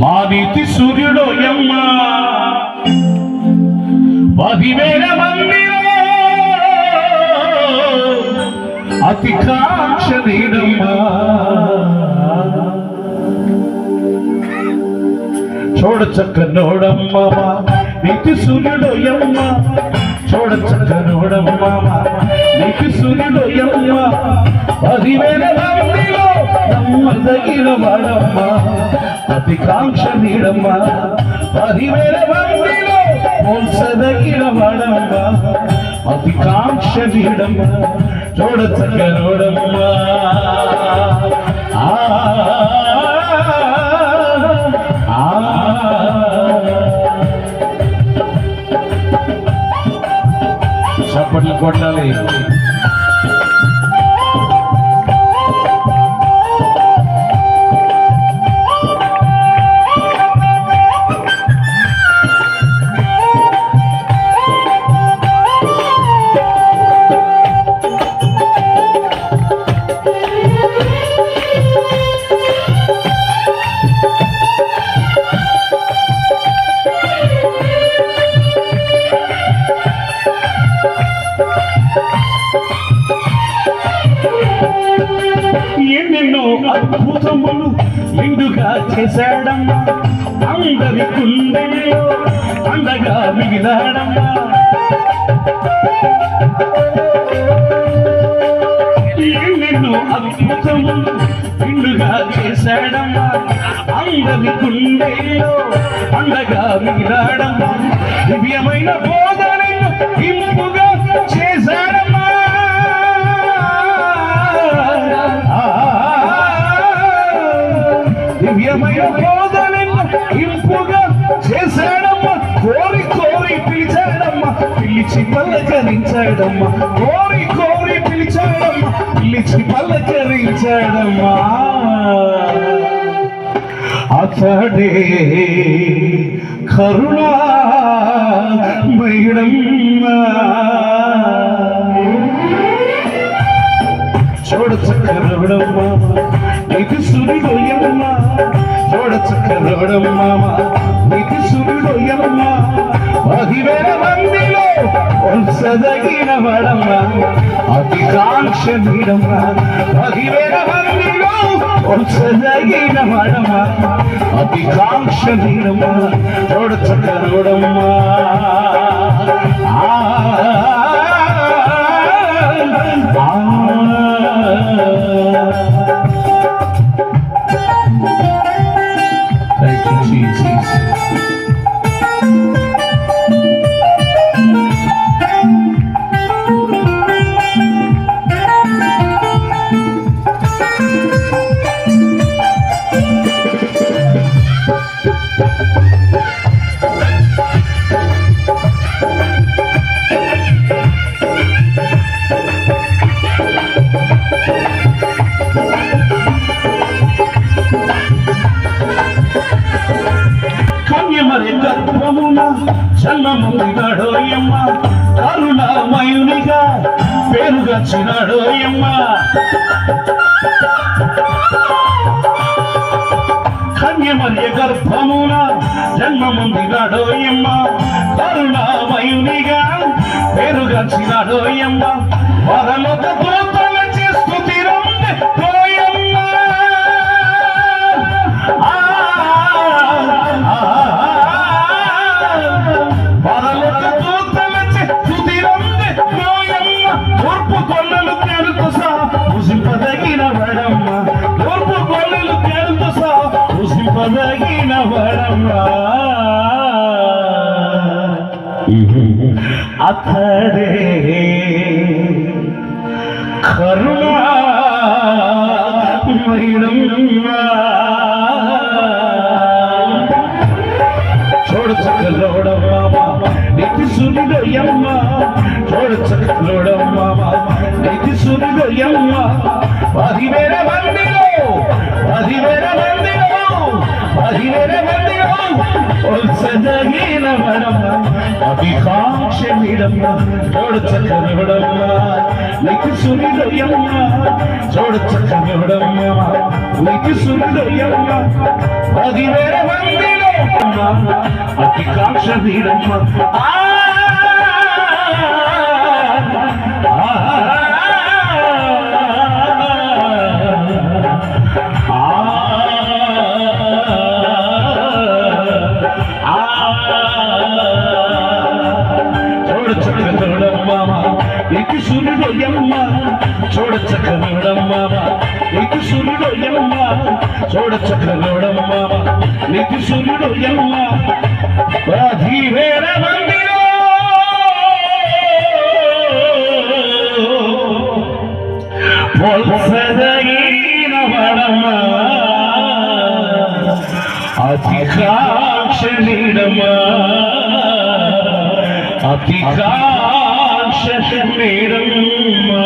మా సూర్యుడు యమ్మ. పదివేల మంది అతి కాక్ష నీడమ్మా చూడ చక్క నోడమ్మ నీతి సూర్యుడు యమ్మ. చూడ చక్క నోడమ్మ నీతి సూర్యుడు యమ్మ. పదివేల మంది నమ్మదగిన వాడమ్మ అతి కాంక్ష నీడమ్మ పదివేల మందిలో పోల్సదగిన వాడమ్మ అతి కాంక్ష నీడమ్మ చూడ చక్క నోడమ్మ ఆ చప్పట్లు కొట్టాలి ఎన్నెన్నో అద్భుతములు నిండుగా చేశాడమ్మా. అందరి గుండెల్లో అండగా మిగిలాడమ్మా. ఎన్నెన్నో అద్భుతములు నిండుగా చేశాడమ్మా. అందరి గుండెల్లో అండగా మిగిలాడమ్మా. దివ్యమైన బోధనను ఇంపుగా చేశాడమ్మా. దివ్యమైన బోధనను ఇంపుగా చేశాడమ్మ. కోరి కోరి పిలిచాడమ్మా. పిలిచి పలకరించాడమ్మ. కోరి కోరి పిలిచాడమ్మ. పిలిచి పల్లకరించాడమ్మా అతడే కరుణా చూడ చక్కరవడమ్మ నీకు సురుడోయమ్మ చూడ చక్కరవడమ్మ నీకు సురుడోయమ్మ పదివేల మందిలో ఒల్సదగిన వడమ్మ అతి కాంక్ష నీడమ్మ పదివేల మందిలో ఒల్సదగిన వడమ్మ అతి కాంక్ష నీడమ్మ చూడ చక్కరవడమ్మ ఆ జన్మముందిగాడోయమ్మ కరుణామయునిగా పేరుగచ్చినాడోయమ్మ కన్యమరి గర్భమున జన్మముందిగాడోయమ్మ కరుణామయునిగా పేరుగచ్చినాడోయమ్మ వరలొక అతడే కరుణా చూడ చక్కలోడమ్మ నీతి సునిడయమ్మ చూడ చక్కలోడమ్మ నీతి సునిడయమ్మ పదివేల మందిలో పదివేల మంది పదివేల మందిలో ఒల్సదగిన వడమ్మ అభికాంక్ష నీడమ్మ చూడ చక్కలోడమ్మ నీతి సునిడయమ్మ చూడ చక్కలోడమ్మ నీతి సునిడయమ్మ పదివేల అతి కాక్ష ఇటు సూర్యుడు ఎమ్మ చూడ చక్క చూడమ్మ ఇటు సూర్యుడు ఎమ్మ చూడ చక్క చూడమ్మ ఇటు సూర్యుడు ఎమ్మ పదివేల మందిలో పొల్సదగిన వడమ్మ అతి కాక్షణీడమ్మా